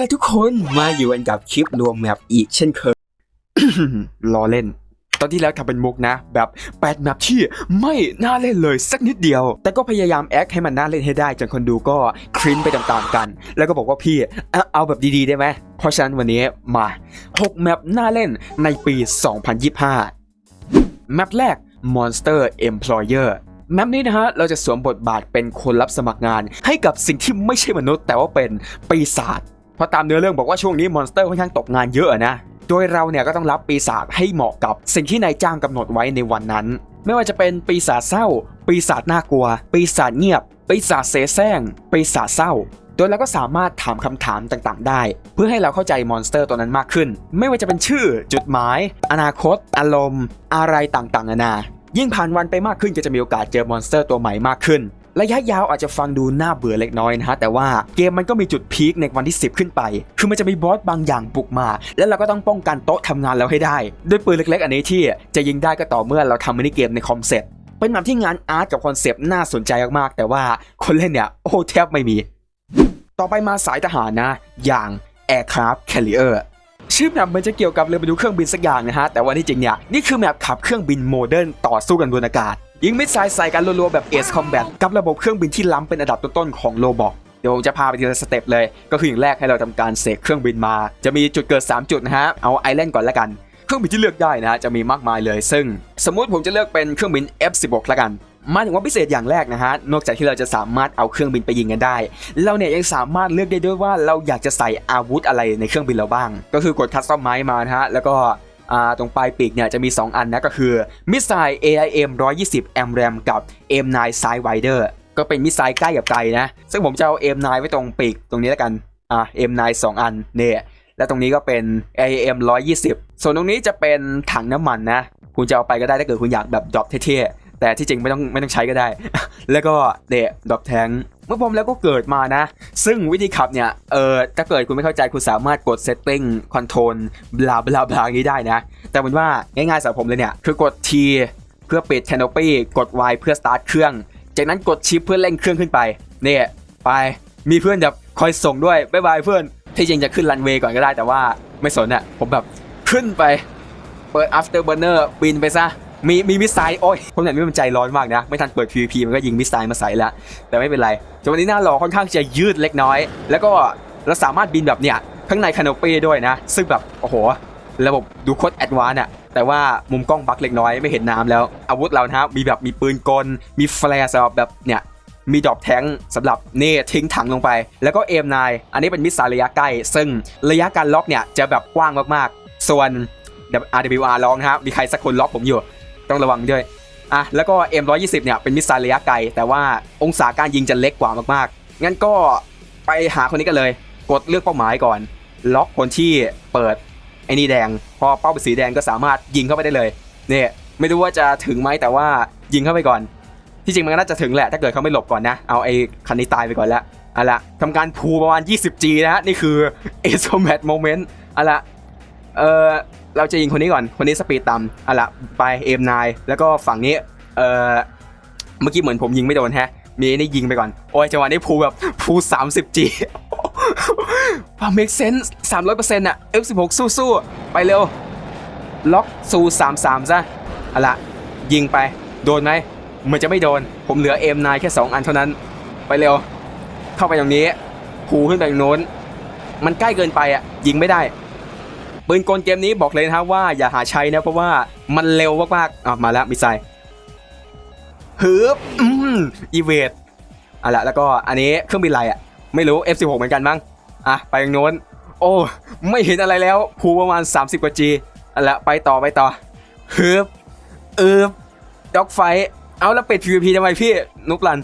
ละทุกคนมาอยู่กันกับคลิปรวมแมปอีกเช่นเคยล้อเล่น ตอนที่แล้วทำเป็นมุกนะ แบบแปดแมปที่ไม่น่าเล่นเลยสักนิดเดียว แต่ก็พยายามแอคให้มันน่าเล่นให้ได้จนคนดูก็คริ้นไปตามๆกัน แล้วก็บอกว่าพี่เอาเอาแบบดีๆได้ไหมเพราะฉะนั้นวันนี้มา 6 แมปน่าเล่นในปี 2025 แมปแรก Monster Employer แมปนี้นะฮะ เราจะสวมบทบาทเป็นคนรับสมัครงานให้กับสิ่งที่ไม่ใช่มนุษย์แต่ว่าเป็นปีศาจ เพราะตามเนื้อเรื่องบอกว่าช่วงนี้มอนสเตอร์ค่อนข้างตกงานเยอะนะ โดยเราเนี่ยก็ต้องรับปีศาจให้เหมาะกับสิ่งที่นายจ้างกำหนดไว้ในวันนั้น ไม่ว่าจะเป็นปีศาจเศร้า ปีศาจน่ากลัว ปีศาจเงียบ ปีศาจเสแสร้ง ปีศาจเศร้า โดยเราก็สามารถถามคำถามต่างๆ ได้ เพื่อให้เราเข้าใจมอนสเตอร์ตัวนั้นมากขึ้น ไม่ว่าจะเป็นชื่อ จุดหมาย อนาคต อารมณ์ อะไรต่างๆนานายิ่งผ่านวันไปมากขึ้นก็จะมีโอกาสเจอมอนสเตอร์ตัวใหม่มากขึ้น ระยะยาวอาจจะฟังดูน่าเบื่อเล็กน้อยนะฮะแต่ว่าเกมมันก็มีจุดพีคในวันที่ 10 ขึ้นไป คือมันจะมีบอสบางอย่างบุกมา แล้วเราก็ต้องป้องกันโต๊ะทำงานเราให้ได้ ด้วยปืนเล็ก ๆ อันนี้ที่จะยิงได้ก็ต่อเมื่อเราทำมินิเกมในคอมเซ็ตเป็นแบบที่งานอาร์ตกับคอนเซปต์น่าสนใจมากๆแต่ว่าคนเล่นเนี่ยโอ้แทบไม่มี ต่อไปมาสายทหารนะ อย่าง Aircraft Carrier ชื่อแมปมันจะเกี่ยวกับเรือบรรทุกเครื่องบินสักอย่างนะฮะ แต่ว่าที่จริงเนี่ย นี่คือแมปขับเครื่องบินโมเดิร์นต่อสู้กันบนอากาศ ยิงมิสไซล์ใส่กันรัวๆแบบ Ace Combat กับระบบเครื่องบินที่ล้ำเป็นอันดับต้นๆของโลบอกเดี๋ยวผมจะพาไปทีละสเต็ปเลย ก็คืออย่างแรกให้เราทำการเสกเครื่องบินมา จะมีจุดเกิด 3 จุดนะฮะ เอาไอแลนด์ก่อนละกัน เครื่องบินที่เลือกได้นะฮะจะมีมากมายเลย ซึ่งสมมุติผมจะเลือกเป็นเครื่องบิน F16 ละกันมาถึงว่าพิเศษอย่างแรกนะฮะ นอกจากที่เราจะสามารถเอาเครื่องบินไปยิงกันได้ เราเนี่ยยังสามารถเลือกได้ด้วยว่าเราอยากจะใส่อาวุธอะไรในเครื่องบินเราบ้าง ก็คือกดคัสตอมไมมานะฮะ แล้วก็ ตรงปลายปีกเนี่ยจะมี 2 อันนะก็คือมิสไซล์ AIM 120 AMRAM กับ M9 Sidewinder ก็เป็นมิสไซล์ใกล้กับไกลนะ ซึ่งผมจะเอา M9 ไว้ตรงปีกตรงนี้แล้วกันอ่า M9 2 อันเนี่ยและตรงนี้ก็เป็น AIM 120 ส่วนตรงนี้จะเป็นถังน้ำมันนะ คุณจะเอาไปก็ได้ถ้าเกิดคุณอยากแบบดรอปเท่ๆ แต่ที่จริงไม่ต้องไม่ต้องใช้ก็ได้ แล้วก็เดะดรอปแทงเมื่อผมแล้วก็เกิดมานะ ซึ่งวิธีขับเนี่ย เออถ้าเกิดคุณไม่เข้าใจคุณสามารถกด setting control บลาบลาบลางนี้ได้นะ แต่เป็นว่าง่ายๆสำหรับผมเลยเนี่ย คือกด T เพื่อปิด canopy กด Y เพื่อ start เครื่อง จากนั้นกดชิปเพื่อเร่งเครื่องขึ้นไป เนี่ยไป มีเพื่อนแบบคอยส่งด้วยบ๊ายบายเพื่อน ที่จริงจะขึ้นรันเวย์ก่อนก็ได้แต่ว่าไม่สนอะผมแบบขึ้นไป เปิด after burner บินไปซะ มีมีมิสไซล์โอ้ยคนไหนไม่มันใจร้อนมากนะ ไม่ทันเปิด PVP มันก็ยิงมิสไซล์มาใส่แล้วแต่ไม่เป็นไรจนวันนี้หน้ารอค่อนข้างจะยืดเล็กน้อย แล้วก็เราสามารถบินแบบเนี้ยข้างในคานโนปีด้วยนะ ซึ่งแบบโอ้โห ระบบดูโคตรแอดวานอะแต่ว่ามุมกล้องบักเล็กน้อยไม่เห็นน้ำแล้ว อาวุธเรานะครับมีแบบมีปืนกล มีแฟลชสำหรับแบบเนี่ยมีดอกแทงค์สำหรับเน่ทิ้งถังลงไป แล้วก็ M9 อันนี้เป็นมิสไซล์ระยะใกล้ ซึ่งระยะการล็อกเนี่ยจะแบบกว้างมากๆ ส่วน RWR ลองนะครับมีใครสักคนล็อกผมอยู่ ต้องระวังด้วยอะแล้วก็ M120 เนี่ยเป็นมิสไซล์ระยะไกล แต่ว่าองศาการยิงจะเล็กกว่ามากๆ งั้นก็ไปหาคนนี้กันเลย กดเลือกเป้าหมายก่อน ล็อกคนที่เปิดไอ้นี่แดง พอเป้าเป็นสีแดงก็สามารถยิงเข้าไปได้เลยเนี่ยไม่รู้ว่าจะถึงไหมแต่ว่ายิงเข้าไปก่อน ที่จริงมันก็น่าจะถึงแหละถ้าเกิดเขาไม่หลบก่อนนะ เอาไอ้คันนี้ตายไปก่อนแล้วเอาละทำการพูประมาณ 20G นะฮะนี่คือ a s o m a t moment เอาละเอ่อ เราจะยิงคนนี้ก่อน คนนี้สปีดต่ำเอาละไป M9 แล้วก็ฝั่งนี้ เออเมื่อกี้เหมือนผมยิงไม่โดนแฮะ มีนี่ยิงไปก่อน โอ้ยจังหวะนี้พูแบบพู 30G พอ make sense 300%อะ F16 สู้ๆ ไปเร็ว ล็อกซู33 ซะเอาละยิงไป โดนไหมมือนจะไม่โดน ผมเหลือ M9 แค่ 2 อันเท่านั้น ไปเร็ว เข้าไปตรงนี้ผูขึ้นไปตรงโน้น มันใกล้เกินไปอะ ยิงไม่ได้ ปืนกลเกมนี้บอกเลยนะครับว่าอย่าหาใช้นะเพราะว่ามันเร็วมากๆอะมาแล้วมิสไซล์ฮึบอืมอีเวดอะละแล้วก็อันนี้เครื่องบินอะไรอะ ไม่รู้ F16 เหมือนกันมั้งอะไปตรงโน้น โอ้ ไม่เห็นอะไรแล้วผูประมาณ 30 กว่า G อะละไปต่อไปต่อฮึบเออด็อกไฟเอาแล้วเป็ด PVP ทำไมพี่นุกลัน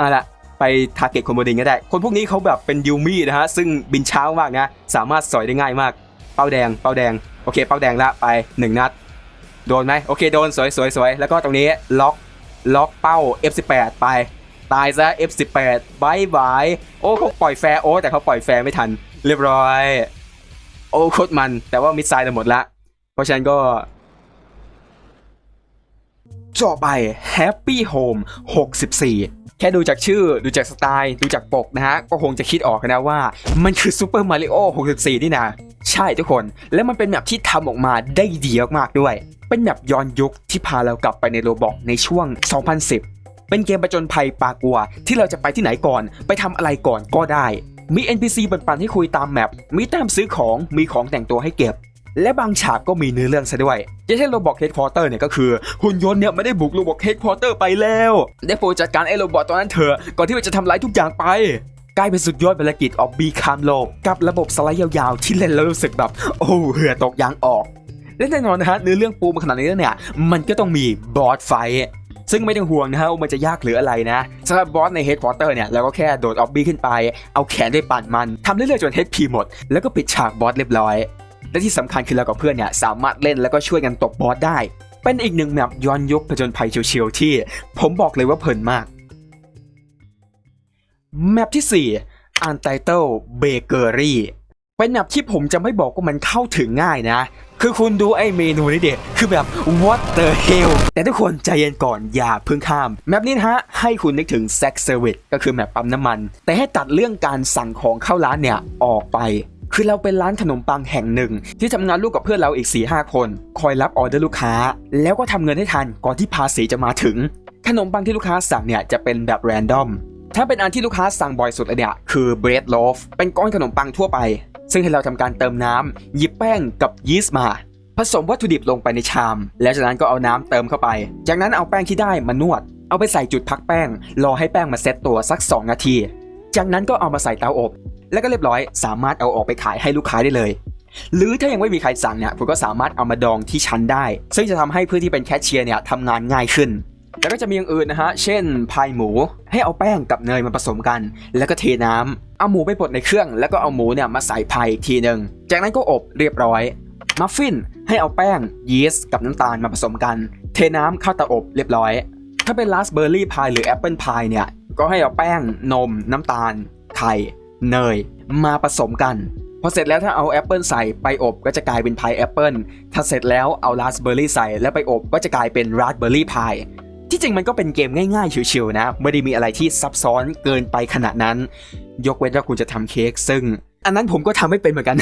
อะละไปทาร์เก็ตคนบดิงก็ได้ คนพวกนี้เขาแบบเป็นยูมี่นะฮะ ซึ่งบินเช้ามากนะ สามารถสอยได้ง่ายมากเป้าแดง เป้าแดง โอเค เป้าแดงละไป 1 นัด โดนไหมโอเค โดน สวยสวยสวยแล้วก็ตรงนี้ล็อก ล็อกเป้า F18 ไป ตายซะ F18 บายบาย โอ้เขาปล่อยแฟร์โอ้แต่เขาปล่อยแฟร์ไม่ทัน เรียบร้อย โอ้โคตรมัน แต่ว่ามิสไซล์เราหมดละ เพราะฉะนั้นก็ต่อไป Happy Home 64 แค่ดูจากชื่อดูจากสไตล์ดูจากปกนะฮะก็คงจะคิดออกนะว่า มันคือซูเปอร์มาริโอ64 นี่นะใช่ทุกคนและมันเป็นแมปที่ทำออกมาได้ดีมากๆด้วย เป็นแมปย้อนยุคที่พาเรากลับไปในโรบอกในช่วง 2010 เป็นเกมประจนภัยปากัว ที่เราจะไปที่ไหนก่อน ไปทำอะไรก่อนก็ได้มี NPC ปันๆให้คุยตามแมปมีแต้มซื้อของมีของแต่งตัวให้เก็บ และบางฉากก็มีเนื้อเรื่องซะด้วยอย่างเช่นโรบอกเฮดควอเตอร์เนี่ยก็คือหุ่นยนต์เนี่ยไม่ได้บุกโรบอกเฮดควอเตอร์ไปแล้ว ได้โปรจัดการไอ้โรบอทตัวนั้นเถอะก่อนที่มันจะทำร้ายทุกอย่างไปกลายเป็นสุดยอดภารกิจออกบีคามโลกกับระบบสไลด์ยาวๆ ที่เล่นแล้วรู้สึกแบบ โอ้เหือตกยางออก และแน่นอนนะฮะเนื้อเรื่องปูมาขนาดนี้แล้วเนี่ย มันก็ต้องมีบอสไฟซึ่งไม่ต้องห่วงนะฮะว่ามันจะยากหรืออะไรนะสำหรับบอสในเฮดควอเตอร์เนี่ยเราก็แค่โดดออบบี้ขึ้นไป เอาแขนไปปั่นมันทำเรื่อยๆจนเฮดพีหมด แล้วก็ปิดฉากบอสเรียบร้อย และที่สำคัญคือเรากับเพื่อนเนี่ยสามารถเล่นแล้วก็ช่วยกันตบบอสได้ เป็นอีกหนึ่งแมปย้อนยุคผจญภัยเชียวๆที่ ผมบอกเลยว่าเพลินมาก แมปที่ 4 Untitled Bakery เป็นแมปที่ผมจะไม่บอกว่ามันเข้าถึงง่ายนะ คือคุณดูไอเมนูนี่เด็คือแบบ what the hell แต่ทุกคนใจเย็นก่อนอย่าเพิ่งข้าม แมปนี้ฮะ ให้คุณนึกถึง Sex Service ก็คือแมปปั๊มน้ำมัน แต่ให้ตัดเรื่องการสั่งของเข้าร้านเนี่ยออกไป คือเราเป็นร้านขนมปังแห่งหนึ่ง ที่ทำงานร่วมกับเพื่อนเราอีก4-5คน คอยรับออเดอร์ลูกค้า แล้วก็ทำเงินให้ทันก่อนที่ภาษีจะมาถึง ขนมปังที่ลูกค้าสั่งเนี่ยจะเป็นแบบแรนดอม ถ้าเป็นอันที่ลูกค้าสั่งบ่อยสุดเลยเนี่ยคือ bread loaf เป็นก้อนขนมปังทั่วไป ซึ่งให้เราทำการเติมน้ำหยิบแป้งกับยีสต์มา ผสมวัตถุดิบลงไปในชาม แล้วจากนั้นก็เอาน้ำเติมเข้าไป จากนั้นเอาแป้งที่ได้มานวด เอาไปใส่จุดพักแป้ง รอให้แป้งมาเซตตัวสัก 2 นาที จากนั้นก็เอามาใส่เตาอบ แล้วก็เรียบร้อย สามารถเอาออกไปขายให้ลูกค้าได้เลย หรือถ้ายังไม่มีใครสั่งเนี่ยคุณก็สามารถเอามาดองที่ชั้นได้ ซึ่งจะทำให้เพื่อที่เป็นแคชเชียร์เนี่ยทำงานง่ายขึ้นแล้วก็จะมีอย่างอื่นนะฮะ เช่นพายหมู ให้เอาแป้งกับเนยมาผสมกัน แล้วก็เทน้ำเอาหมูไปบดในเครื่อง แล้วก็เอาหมูเนี่ยมาใส่พายอีกทีหนึ่ง จากนั้นก็อบเรียบร้อย มัฟฟิน ให้เอาแป้ง ยีสต์กับน้ำตาลมาผสมกัน เทน้ำเข้าเตาอบเรียบร้อย ถ้าเป็นราสเบอร์รี่พายหรือแอปเปิลพายเนี่ย ก็ให้เอาแป้ง นม น้ำตาล ไข่ เนยมาผสมกันพอเสร็จแล้วถ้าเอาแอปเปิลใส่ไปอบก็จะกลายเป็นพายแอปเปิลถ้าเสร็จแล้วเอาราสเบอร์รี่ใส่แล้วไปอบก็จะกลายเป็นราสเบอร์รี่พายที่จริงมันก็เป็นเกมง่ายๆชิวๆนะ ไม่ได้มีอะไรที่ซับซ้อนเกินไปขนาดนั้น ยกเว้นว่าคุณจะทำเค้กซึ่ง อันนั้นผมก็ทำไม่เป็นเหมือนกัน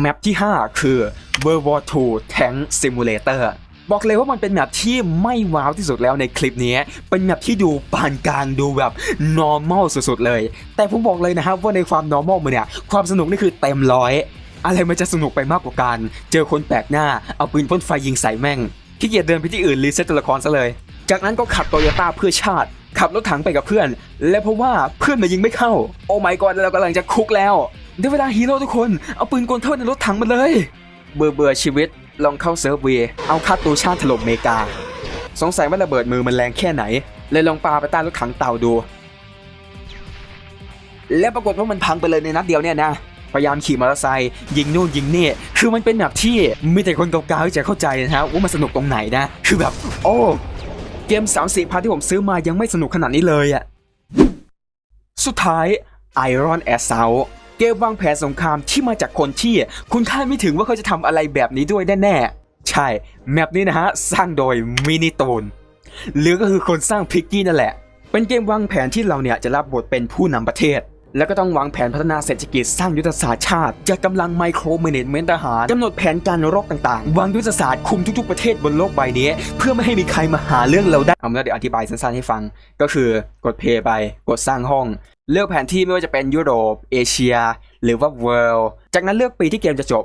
แมปที่ 5 คือ World War II Tank Simulator บอกเลยว่ามันเป็นแมปที่ไม่ว้าวที่สุดแล้วในคลิปนี้ เป็นแมปที่ดูปานกลางดูแบบ normal สุดๆเลย แต่ผมบอกเลยนะครับว่าในความ normal มันเนี่ยความสนุกนี่คือเต็มร้อยอะไรมันจะสนุกไปมากกว่าการ เจอคนแปลกหน้าเอาปืนพ่นไฟยิงใส่แม่งขี้เกียจเดินไปที่อื่นรีเซ็ตตัวละครซะเลย จากนั้นก็ขับโตโยต้าเพื่อชาติ ขับรถถังไปกับเพื่อน และเพราะว่าเพื่อนมายิงไม่เข้า โอ้ my god เรากำลังจะคุกแล้วได้เวลาฮีโร่ทุกคนเอาปืนกลเข้าในรถถังมาเลย เบื่อเบื่อชีวิต ลองเข้าเซิร์ฟเวย์เอาค่าตูชาติถล่มเมกา สงสัยว่าระเบิดมือมันแรงแค่ไหน เลยลองปาไปใต้รถถังเต่าดู และปรากฏว่ามันพังไปเลยในนัดเดียวเนี่ยนะ พยายามขี่มอเตอร์ไซค์ยิงนู่นยิงนี่ คือมันเป็นแบบที่มีแต่คนเก่าๆที่จะเข้าใจนะฮะว่ามันสนุกตรงไหนนะ คือแบบ โอ้ เกม3 4พันที่ผมซื้อมายังไม่สนุกขนาดนี้เลยอะสุดท้าย Iron Assault เกมวางแผนสงครามที่มาจากคนที่ คุณคาดไม่ถึงว่าเขาจะทำอะไรแบบนี้ด้วยแน่ๆ ใช่ แมปนี้นะฮะ สร้างโดยมินิตนหรือก็คือคนสร้างพิกกี้นั่นแหละ เป็นเกมวางแผนที่เราเนี่ยจะรับบทเป็นผู้นำประเทศ แล้วก็ต้องวางแผนพัฒนาเศรษฐกิจสร้างยุทธศาสตร์ชาติจัดกำลังไมโครเมเนจเมนต์ทหารกำหนดแผนการรบต่างๆ วางยุทธศาสตร์คุมทุกๆประเทศบนโลกใบนี้ เพื่อไม่ให้มีใครมาหาเรื่องเราได้เอามาเดี๋ยวอธิบายสั้นๆให้ฟัง ก็คือกดเพย์ไปกดสร้างห้อง เลือกแผนที่ไม่ว่าจะเป็นยุโรป เอเชีย หรือว่า world จากนั้นเลือกปีที่เกมจะจบ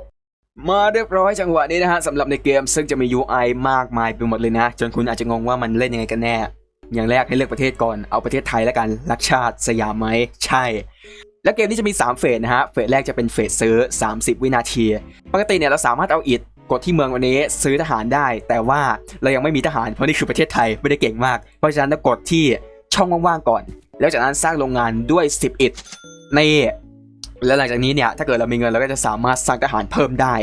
มาเรียบร้อยจังหวะนี้นะฮะสำหรับในเกมซึ่งจะมี UI มากมายไปหมดเลยนะ จนคุณอาจจะงงว่ามันเล่นยังไงกันแน่ อย่างแรกให้เลือกประเทศก่อนเอาประเทศไทยแล้วกันรักชาติสยามไหมใช่ แล้วเกมนี้จะมี 3 เฟสนะฮะเฟสแรกจะเป็นเฟสซื้อ 30 วินาที ปกติเนี่ยเราสามารถเอาอิฐกดที่เมืองวันนี้ซื้อทหารได้ แต่ว่าเรายังไม่มีทหารเพราะนี่คือประเทศไทยไม่ได้เก่งมากเพราะฉะนั้นกดที่ช่องว่างๆก่อน แล้วจากนั้นสร้างโรงงานด้วย 10 อิฐนี่แล้วหลังจากนี้เนี่ยถ้าเกิดเรามีเงินเราก็จะสามารถสร้างทหารเพิ่มได้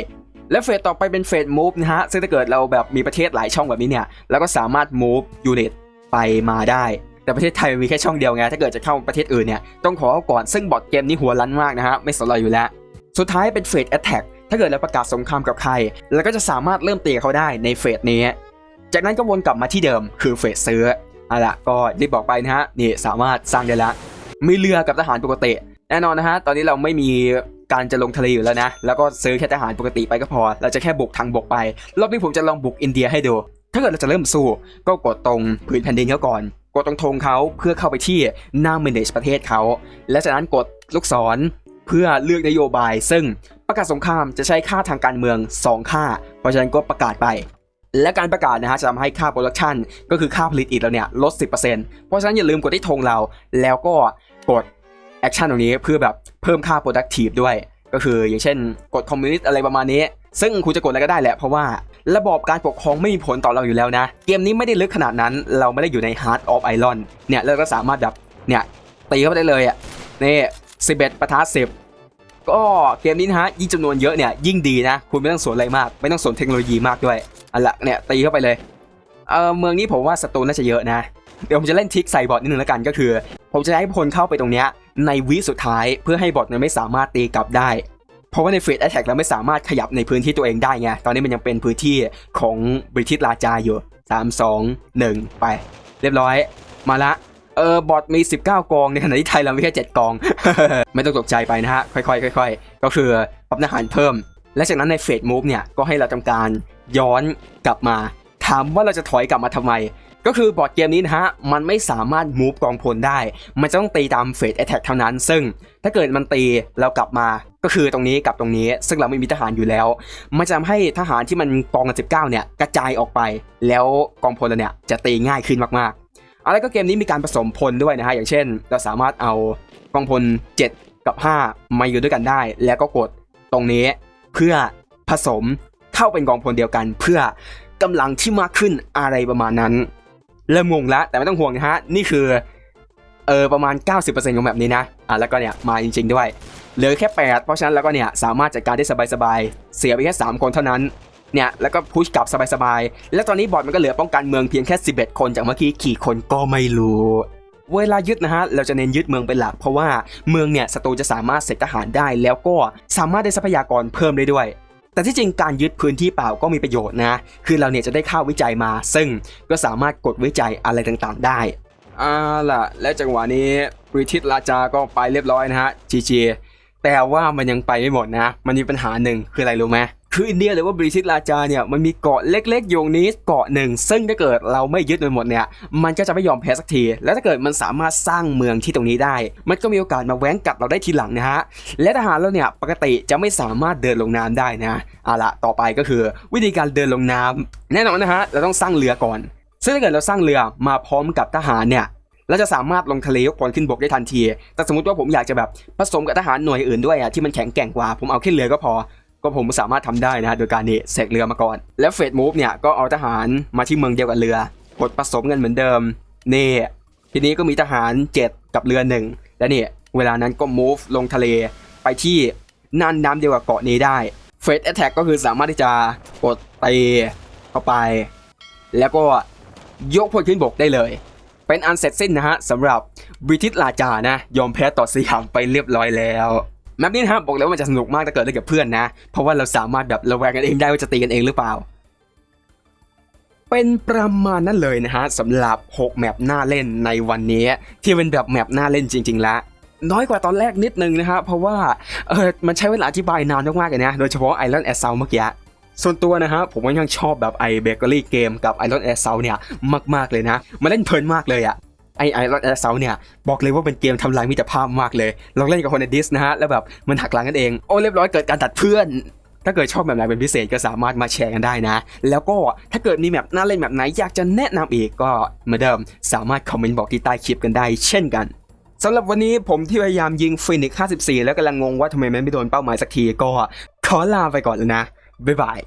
และเฟสต่อไปเป็นเฟส move นะฮะซึ่งถ้าเกิดเราแบบมีประเทศหลายช่องแบบนี้เนี่ยเราก็สามารถ move unit ไปมาได้ แต่ประเทศไทยมีแค่ช่องเดียวไงถ้าเกิดจะเข้าประเทศอื่นเนี่ยต้องขอเอาก่อนซึ่งบอทเกมนี้หัวรั้นมากนะฮะไม่สนเราอยู่แล้ว สุดท้ายเป็นเฟส attack ถ้าเกิดเราประกาศสงครามกับใครเราก็จะสามารถเริ่มตีเขาได้ในเฟสนี้ จากนั้นก็วนกลับมาที่เดิมคือเฟสซื้อ เอาละก็รีบบอกไปนะฮะนี่สามารถสร้างได้แล้วมีเรือกับทหารปกติ แน่นอนนะฮะตอนนี้เราไม่มีการจะลงทะเลอยู่แล้วนะ แล้วก็ซื้อแค่ทหารปกติไปก็พอ เราจะแค่บุกทางบกไป รอบนี้ผมจะลองบุกอินเดียให้ดู ถ้าเกิดเราจะเริ่มสู้ ก็กดตรงผืนแผ่นดินเขาก่อน กดตรงธงเขาเพื่อเข้าไปที่หน้า manage ประเทศเขา และจากนั้นกดลูกศรเพื่อเลือกนโยบาย ซึ่งประกาศสงครามจะใช้ค่าทางการเมือง 2 ค่า เพราะฉะนั้นก็ประกาศไป และการประกาศนะฮะจะทำให้ค่าโปรดักชันก็คือค่าผลิตอีกแล้วเนี่ยลด 10%เพราะฉะนั้นอย่าลืมกดที่ธงเรา แล้วก็กดแอคชั่นตรงนี้เพื่อแบบเพิ่มค่า productive ด้วย ก็คืออย่างเช่นกดคอมมิวนิสต์อะไรประมาณนี้ ซึ่งคุณจะกดอะไรก็ได้แหละเพราะว่าระบอบการปกครองไม่มีผลต่อเราอยู่แล้วนะ เกมนี้ไม่ได้ลึกขนาดนั้น เราไม่ได้อยู่ใน Heart of Iron เนี่ยเราก็สามารถแบบเนี่ยตีเข้าไปได้เลยอะนี่11ประทะ10ก็เกมนี้นะฮะยิ่งจำนวนเยอะเนี่ยยิ่งดีนะ คุณไม่ต้องสนอะไรมาก ไม่ต้องสนเทคโนโลยีมากด้วย อันละเนี่ยตีเข้าไปเลยเออเมืองนี้ผมว่าศัตรูน่าจะเยอะนะ เดี๋ยวผมจะเล่นทิกใส่บอทนิดนึงแล้วกันก็คือ ผมจะให้พลเข้าไปตรงเนี้ยในวิสุดท้ายเพื่อให้บอทมันไม่สามารถตีกลับได้ เพราะว่าในเฟสแอ t แทกเราไม่สามารถขยับในพื้นที่ตัวเองได้ไงตอนนี้มันยังเป็นพื้นที่ของบริทิตราจาอยู่3 2 1 ไป เรียบร้อยมาละเออบอทมี 19 กองในขณะที่ไทยเรามีแค่7กอง ไม่ต้องตกใจไปนะฮะ ค่อยๆค่อยๆก็คือปรับทหารเพิ่ม และจากนั้นในเฟสมูฟเนี่ยก็ให้เราทำการย้อนกลับมา ถามว่าเราจะถอยกลับมาทำไม ก็คือบอร์ดเกมนี้นะฮะ มันไม่สามารถมูฟกองพลได้ มันจะต้องตีตามเฟสแอ t แทกเท่านั้น ซึ่งถ้าเกิดมันตีเรากลับมาก็คือตรงนี้กับตรงนี้ ซึ่งเราไม่มีทหารอยู่แล้ว มันจะทำให้ทหารที่มันกองกัน19 เนี่ยกระจายออกไป แล้วกองพลเราเนี่ยจะตีง่ายขึ้นมากๆอะไรก็เกมนี้มีการผสมพลด้วยนะฮะอย่างเช่น เราสามารถเอากองพล 7 กับ 5 มาอยู่ด้วยกันได้ แล้วก็กดตรงนี้ เพื่อผสมเข้าเป็นกองพลเดียวกัน เพื่อกำลังที่มากขึ้นอะไรประมาณนั้น เริ่มงงแล้วแต่ไม่ต้องห่วงนะฮะนี่คือเออประมาณ 90%ของแบบนี้นะอะแล้วก็เนี่ยมาจริง ๆ ด้วยเหลือแค่ 8 เพราะฉะนั้นแล้วก็เนี่ยสามารถจัดการได้สบายๆเสียไปแค่ 3 คนเท่านั้นเนี่ยแล้วก็พุชกลับสบายๆ แล้วตอนนี้บอดมันก็เหลือป้องกันเมืองเพียงแค่ 11 คนจากเมื่อกี้กี่คนก็ไม่รู้ เวลายึดนะฮะเราจะเน้นยึดเมืองเป็นหลัก เพราะว่าเมืองเนี่ยศัตรูจะสามารถเสกทหารได้ แล้วก็สามารถได้ทรัพยากรเพิ่มได้ด้วยแต่ที่จริงการยึดพื้นที่เปล่าก็มีประโยชน์นะ คือเราเนี่ยจะได้ข้าววิจัยมา ซึ่งก็สามารถกดวิจัยอะไรต่างๆได้อ่าล่ะ และจังหวะนี้บริทิตราจาก็ไปเรียบร้อยนะฮะจีจีแต่ว่ามันยังไปไม่หมดนะ มันมีปัญหาหนึ่งคืออะไรรู้ไหม คืออินเดียหรือว่าบริทิตราจาเนี่ยมันมีเกาะเล็กๆอยู่ตรงนี้เกาะหนึ่ง ซึ่งถ้าเกิดเราไม่ยึดมันหมดเนี่ยมันก็จะไม่ยอมแพ้สักที แล้วถ้าเกิดมันสามารถสร้างเมืองที่ตรงนี้ได้ มันก็มีโอกาสมาแว้งกัดเราได้ทีหลังนะฮะและทหารเราเนี่ยปกติจะไม่สามารถเดินลงน้ำได้นะเอาละต่อไปก็คือวิธีการเดินลงน้ำแน่นอนนะฮะเราต้องสร้างเรือก่อน ซึ่งถ้าเกิดเราสร้างเรือมาพร้อมกับทหารเนี่ยเราจะสามารถลงทะเลยกพลขึ้นบกได้ทันที แต่สมมติว่าผมอยากจะแบบผสมกับทหารหน่วยอื่นด้วยอะที่มันแข็งแกร่งกว่า ผมเอาแค่เรือก็พอ ก็ผมสามารถทำได้นะฮะโดยการนี่เสกเรือมาก่อน แล้วเฟสมูฟเนี่ยก็เอาทหารมาที่เมืองเดียวกับเรือกดผสมกันเหมือนเดิมนี่ทีนี้ก็มีทหาร 7 กับเรือหนึ่งและนี่เวลานั้นก็ move ลงทะเลไปที่น่านน้ำเดียวกับเกาะนี้ได้เฟสแอ t แทกก็คือสามารถที่จะกดตีเข้าไป แล้วก็ยกพลขึ้นบกได้เลย เป็นอันเสร็จสิ้นนะฮะสำหรับบริทิตราจานะ ยอมแพ้ต่อสยามไปเรียบร้อยแล้ว แมปนี้นะฮะบบอกเลยว่ามันจะสนุกมากถ้าเกิดเล่นกับเพื่อนนะ เพราะว่าเราสามารถแบบระแวงกันเองได้ว่าจะตีกันเองหรือเปล่า เป็นประมาณนั้นเลยนะฮะสำหรับ 6 แมปหน้าเล่นในวันนี้ ที่เป็นแบบแมปหน้าเล่นจริง ๆ แล้วน้อยกว่าตอนแรกนิดนึงนะฮะเพราะว่าเออมันใช้เวลาอธิบายนานมากๆเลยนะ โดยเฉพาะไอรอนแอสเซลเมื่อกี้ส่วนตัวนะฮะผมก็ยังชอบแบบไอเบเกอรี่เกมกับไอรอนแอสเซลเนี่ยมากๆเลยนะ มาเล่นเพลินมากเลยอะ ไอไอรอนแอสเซลเนี่ยบอกเลยว่าเป็นเกมทำลายมิตรภาพมากเลยลองเล่นกับคนในดิสนะฮะแล้วแบบมันหักหลังกันเองโอ้เรียบร้อยเกิดการตัดเพื่อนถ้าเกิดชอบแบบไหนเป็นพิเศษก็สามารถมาแชร์กันได้นะ แล้วก็ถ้าเกิดมีแบบน่าเล่นแบบไหนอยากจะแนะนำอีกก็เหมือนเดิม สามารถคอมเมนต์บอกที่ใต้คลิปกันได้เช่นกันสำหรับวันนี้ผมที่พยายามยิงฟินิก54 แล้วกำลังงงว่าทำไมมันไม่โดนเป้าหมายสักทีก็ขอลาไปก่อนแล้วนะ บ๊ายบาย